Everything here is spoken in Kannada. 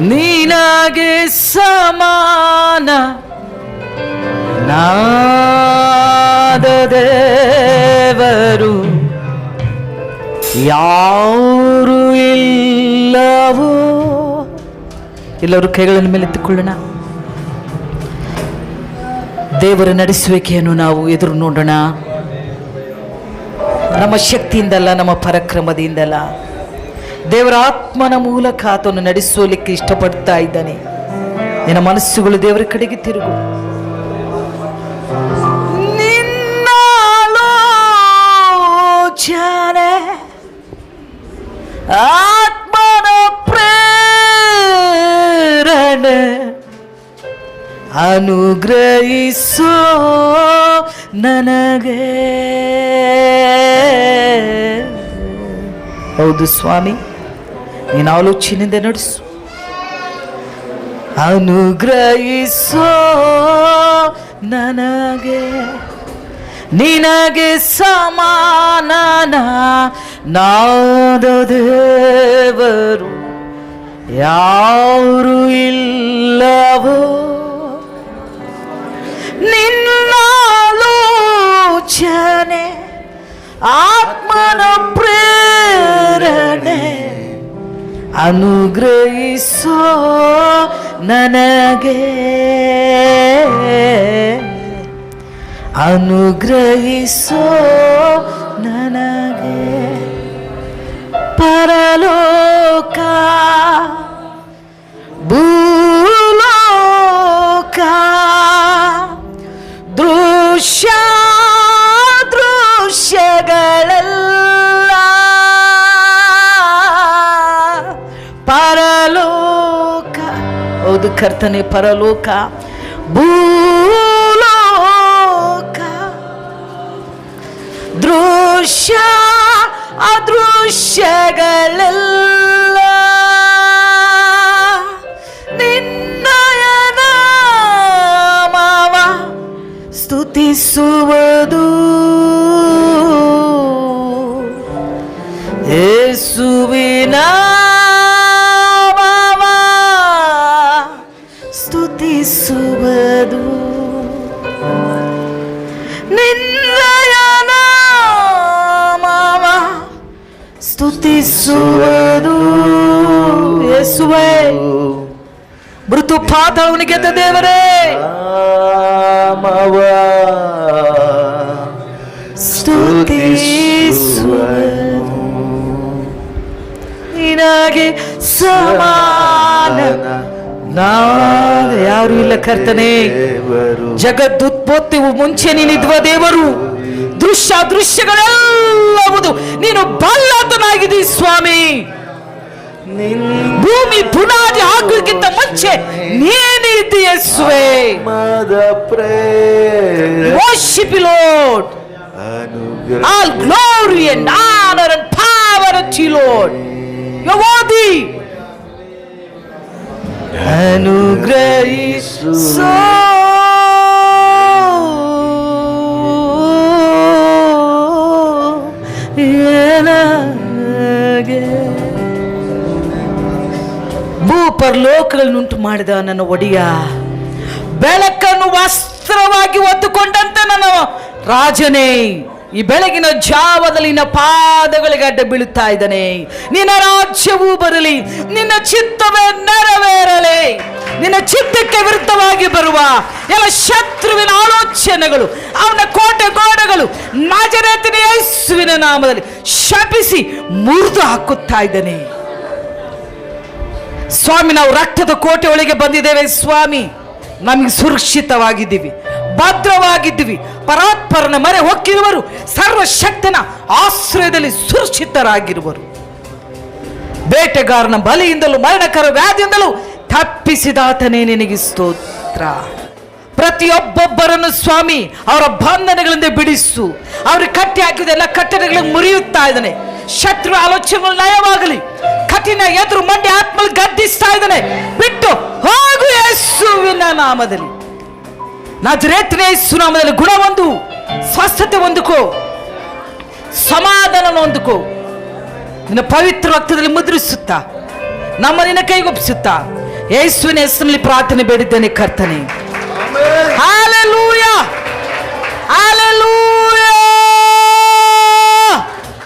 ನಿನಗೆ ಸಮಾನ ನಾದ ದೇವರು ಯಾರು ಇಲ್ಲವೋ? ಎಲ್ಲರೂ ಕೈಗಳನ್ನು ಮೇಲೆ ಎತ್ತಿಕೊಳ್ಳೋಣ. ದೇವರ ನಡೆಸುವಿಕೆಯನ್ನು ನಾವು ಎದುರು ನೋಡೋಣ. ನಮ್ಮ ಶಕ್ತಿಯಿಂದಲ್ಲ, ನಮ್ಮ ಪರಾಕ್ರಮದಿಂದಲ್ಲ. ದೇವರ ಆತ್ಮನ ಮೂಲಕ ಆತನು ನಡೆಸೋಲಿಕ್ಕೆ ಇಷ್ಟಪಡ್ತಾ ಇದ್ದಾನೆ. ನಿನ್ನ ಮನಸ್ಸುಗಳು ದೇವರ ಕಡೆಗೆ ತಿರುಗು. ನಿನ್ನ ಆಲೋಚನೆ ಆತ್ಮನ ಪ್ರೇರಣೆ ಅನುಗ್ರಹಿಸೋ ನನಗೆ. ಹೌದು ಸ್ವಾಮಿ. ನೀನು ಆಲೋಚನೆಯಿಂದ ನಡೆಸು. ಅನುಗ್ರಹಿಸೋ ನನಗೆ ನಿನಗೆ ಸಮಾನನ ನಾದೇವರು ಯಾರು ಇಲ್ಲವೋ. ನಿನ್ನಾಲೋಚನೆ ಆತ್ಮನ ಅನುಗ್ರಹಿಸೋ ನನಗೆ. ಅನುಗ್ರಹಿಸೋ ನನಗೆ. ಪರಲೋಕ ಕರ್ತನೆ ಪರಲೋಕ ಭೂಲೋಕ. ದೃಶ್ಯ ಅದೃಶ್ಯಗಳೆಲ್ಲ ಸ್ತುತಿಸುವುದು ನಿನ್ನಯ ನಾಮವ ಸ್ತುತಿಸುವುದು. ಯೇಸುವೆ ಮೃತು ಪಾತಾಳವನಿಗೆ ಗೆದ್ದ ದೇವರೇ. ಮಾವ ಸ್ತುತಿಸುವುದು. ನಿನಗೆ ಸಮಾನ ಯಾರು ಇಲ್ಲ ಕರ್ತನೆ. ಜಗದ್ದುತ್ಪತ್ತಿ ಮುಂಚೆ ನೀನಿದ್ವ ದೇವರು. ದೃಶ್ಯ ದೃಶ್ಯಗಳೆಲ್ಲವುದು ನೀನು ಬಲ್ಲತನಾಗಿದ್ದೀ ಸ್ವಾಮಿ. ಭೂಮಿ ಬುನಾದಿ ಹಾಕೋಕ್ಕಿಂತ ಮುಂಚೆ ನೀನಿದ್ದೀಯಸ್ವೇ ಮದ ಪ್ರೇರ Worship you, Lord. All glory and honor and power unto you, Lord. You're worthy. ಅನುಗ್ರಹಿಸು. ನನಗೆ ಭೂಪರಲೋಕಗಳನ್ನುಂಟು ಮಾಡಿದ ನನ್ನ ಒಡೆಯ. ಬೆಳಕನ್ನು ವಸ್ತ್ರವಾಗಿ ಹೊತ್ತುಕೊಂಡಂತೆ ನನ್ನ ರಾಜನೇ. ಈ ಬೆಳಗಿನ ಜಾವದಲ್ಲಿ ನಿನ್ನ ಪಾದಗಳಿಗೆ ಅಡ್ಡ ಬೀಳುತ್ತಾ ಇದ್ದಾನೆ. ನಿನ್ನ ರಾಜ್ಯವೂ ಬರಲಿ, ನಿನ್ನ ಚಿತ್ತವೇ ನೆರವೇರಲಿ. ನಿನ್ನ ಚಿತ್ತಕ್ಕೆ ವಿರುದ್ಧವಾಗಿ ಬರುವ ಎಲ್ಲ ಶತ್ರುವಿನ ಆಲೋಚನೆಗಳು, ಅವನ ಕೋಟೆ ಗೋಡೆಗಳು ನಾಜರೇತಿನ ಯೇಸುವಿನ ನಾಮದಲ್ಲಿ ಶಪಿಸಿ ಮುರಿದು ಹಾಕುತ್ತಾ ಇದ್ದಾನೆ. ಸ್ವಾಮಿ, ನಾವು ರಕ್ತದ ಕೋಟೆ ಒಳಗೆ ಬಂದಿದ್ದೇವೆ ಸ್ವಾಮಿ. ನಮಗೆ ಸುರಕ್ಷಿತವಾಗಿದ್ದೀವಿ, ಭದ್ರವಾಗಿದ್ದೀವಿ ಪರಾತ್ಪರನ ಮರೆ ಹೊಕ್ಕಿರುವರು, ಸರ್ವಶಕ್ತನ ಆಶ್ರಯದಲ್ಲಿ ಸುರಕ್ಷಿತರಾಗಿರುವರು. ಬೇಟೆಗಾರನ ಬಲಿಯಿಂದಲೂ, ಮರಣಕರ ವ್ಯಾಧಿಯಿಂದಲೂ ತಪ್ಪಿಸಿದಾತನೇ ನಿನಗೆ ಸ್ತೋತ್ರ. ಪ್ರತಿಯೊಬ್ಬೊಬ್ಬರನ್ನು ಸ್ವಾಮಿ, ಅವರ ಬಂಧನಗಳಿಂದ ಬಿಡಿಸು. ಅವರು ಕಟ್ಟಿ ಹಾಕಿದ ಎಲ್ಲ ಕಟ್ಟಡಗಳನ್ನು ಮುರಿಯುತ್ತಾ ಇದ್ದಾನೆ. ಶತ್ರು ಆಲೋಚನೆಗಳು ನಯವಾಗಲಿ. ಕಠಿಣ ಎದುರು ಮಂಡಿ ಆತ್ಮ ಗದ್ದಿಸ್ತಾ ಇದ್ದಾನೆ. ಬಿಟ್ಟು ಹೋಗು ಯೇಸುವಿನ ನಾಮದಲ್ಲಿ. ನಜರೇತ್ನೇ ಸುನಾಮದಲ್ಲಿ ಗುಣ ಒಂದು ಸ್ವಸ್ಥತೆ ಹೊಂದುಕೋ ಸಮಾಧಾನ ಹೊಂದುಕೋ. ನಿನ್ನ ಪವಿತ್ರ ರಕ್ತದಲ್ಲಿ ಮುದ್ರಿಸುತ್ತಾ ನಮ್ಮ ನಿನ್ನ ಕೈಗೊಪ್ಪಿಸುತ್ತಾ ಯೇಸುವಿನ ಹೆಸರಿನಲ್ಲಿ ಪ್ರಾರ್ಥನೆ ಬೇಡಿದ್ದೇನೆ ಕರ್ತನೆ. ಹಾಲೆಲೂಯ. ಹಾಲೆಲೂಯ.